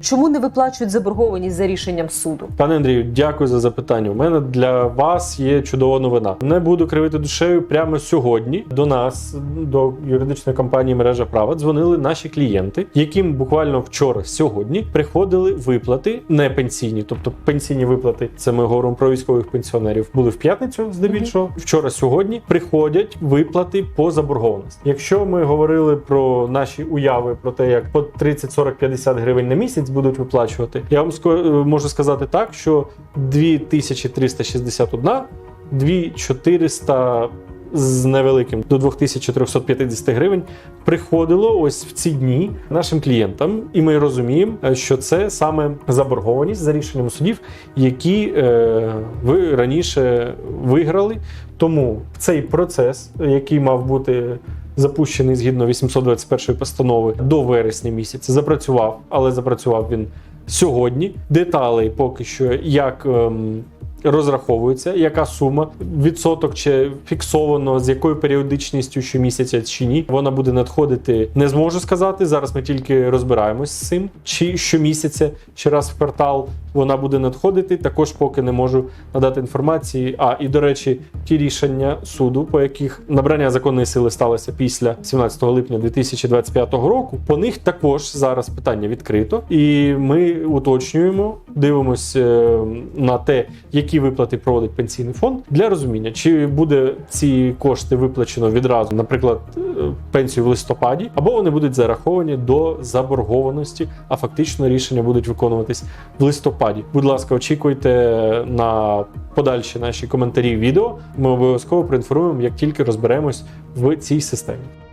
Чому не виплачують заборгованість за рішенням суду? Пане Андрію, дякую за запитання. У мене для вас є чудова новина. Не буду кривити душею. Прямо сьогодні до нас, до юридичної компанії мережа права, дзвонили наші клієнти, яким буквально вчора, сьогодні приходили виплати не пенсійні, тобто пенсійні виплати. Це ми говоримо про військових пенсіонерів. Були в п'ятницю, здебільшого. Вчора, сьогодні приходять виплати по заборгованості. Якщо ми говорили про наші уяви про те, як по 30, 40, 50 гривень на місяць будуть виплачувати, я вам е, можу сказати так, що 2361, 2400 з невеликим до 2350 гривень приходило ось в ці дні нашим клієнтам, і ми розуміємо, е, що це саме заборгованість за рішенням судів, які е, ви раніше виграли. Тому цей процес, який мав бути запущений згідно 821 постанови до вересня місяця, запрацював, але запрацював він сьогодні. Деталей поки що як. ем, Розраховується, яка сума, відсоток чи фіксовано, з якою періодичністю щомісяця чи ні. Вона буде надходити, не зможу сказати. Зараз ми тільки розбираємось з цим, чи щомісяця, чи раз в квартал вона буде надходити. Також поки не можу надати інформації. А і до речі, ті рішення суду, по яких набрання законної сили сталося після 17 липня 2025 року. По них також зараз питання відкрито, і ми уточнюємо, дивимося е, на те, які виплати проводить пенсійний фонд для розуміння, чи буде ці кошти виплачено відразу, наприклад, пенсію в листопаді, або вони будуть зараховані до заборгованості, а фактично рішення будуть виконуватись в листопаді. Будь ласка, очікуйте на подальші наші коментарі відео. Ми обов'язково проінформуємо, як тільки розберемось в цій системі.